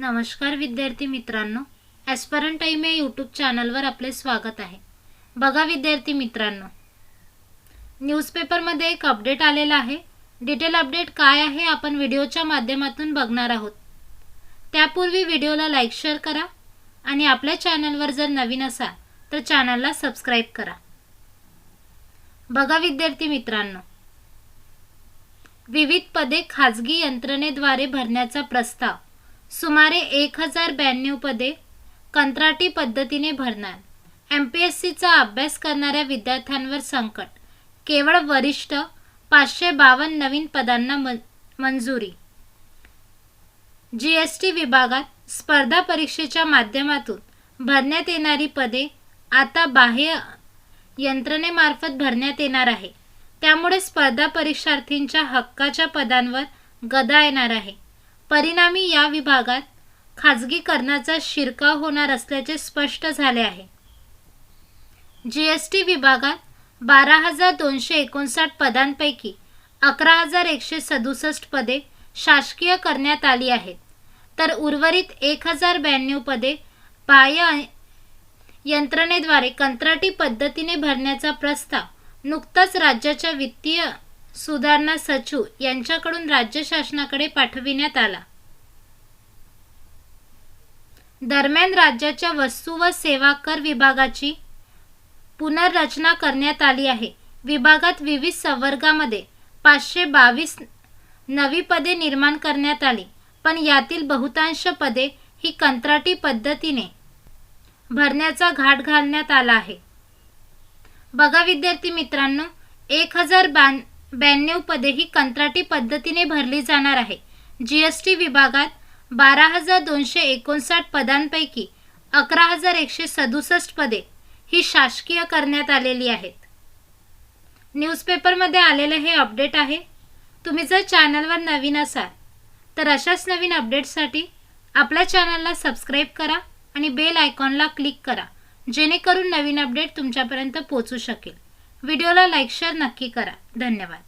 नमस्कार विद्यार्थी मित्रांनो ॲस्परन टाईम या यूट्यूब चॅनलवर आपले स्वागत आहे. बघा विद्यार्थी मित्रांनो न्यूजपेपरमध्ये एक अपडेट आलेला आहे. डिटेल अपडेट काय आहे आपण व्हिडिओच्या माध्यमातून बघणार आहोत. त्यापूर्वी व्हिडिओला लाईक शेअर करा आणि आपल्या चॅनलवर जर नवीन असाल तर चॅनलला सबस्क्राईब करा. बघा विद्यार्थी मित्रांनो विविध पदे खाजगी यंत्रणेद्वारे भरण्याचा प्रस्ताव सुमारे एक हजार ब्याण्णव पदे कंत्राटी पद्धतीने भरणार. एम पी एस सीचा अभ्यास करणाऱ्या विद्यार्थ्यांवर संकट. केवळ वरिष्ठ पाचशे बावन्न नवीन पदांना मन मंजुरी. जी एस टी विभागात स्पर्धा परीक्षेच्या माध्यमातून भरण्यात येणारी पदे आता बाह्य यंत्रणेमार्फत भरण्यात येणार आहे. त्यामुळे स्पर्धा परीक्षार्थींच्या हक्काच्या पदांवर गदा येणार आहे. परिणामी या विभागात खाजगीकरणाचा शिरकाव होणार असल्याचे स्पष्ट झाले आहे. जी एस टी विभागात बारा हजार दोनशे एकोणसाठ पदांपैकी अकरा हजार एकशे सदुसष्ट पदे शासकीय करण्यात आली आहेत. तर उर्वरित एक हजार ब्याण्णव पदे बाह्य यंत्रणेद्वारे कंत्राटी पद्धतीने भरण्याचा प्रस्ताव नुकताच राज्याच्या वित्तीय सुधारणा सचिव यांच्याकडून राज्य शासनाकडे पाठविण्यात आला. दरम्यान राज्याच्या वस्तू व सेवा कर विभागाची पुनर्रचना करण्यात आली आहे. विभागात विविध संवर्गामध्ये पाचशे बावीस नवी पदे निर्माण करण्यात आली पण यातील बहुतांश पदे ही कंत्राटी पद्धतीने भरण्याचा घाट घालण्यात आला आहे. बघा विद्यार्थी मित्रांनो एक हजार बान ब्याण्णव पदे ही कंत्राटी पद्धतीने भरली जाणार आहे. जी एस टी विभागात बारा हजार दोनशे एकोणसाठ पदांपैकी अकरा हजार एकशे सदुसष्ट पदे ही शासकीय करण्यात आलेली आहेत. न्यूजपेपरमध्ये आलेले हे अपडेट आहे. तुम्ही जर चॅनलवर नवीन असाल तर अशाच नवीन अपडेट्ससाठी आपल्या चॅनलला सबस्क्राईब करा आणि बेल आयकॉनला क्लिक करा जेणेकरून नवीन अपडेट तुमच्यापर्यंत पोचू शकेल. व्हिडिओला लाईक शेअर नक्की करा. धन्यवाद.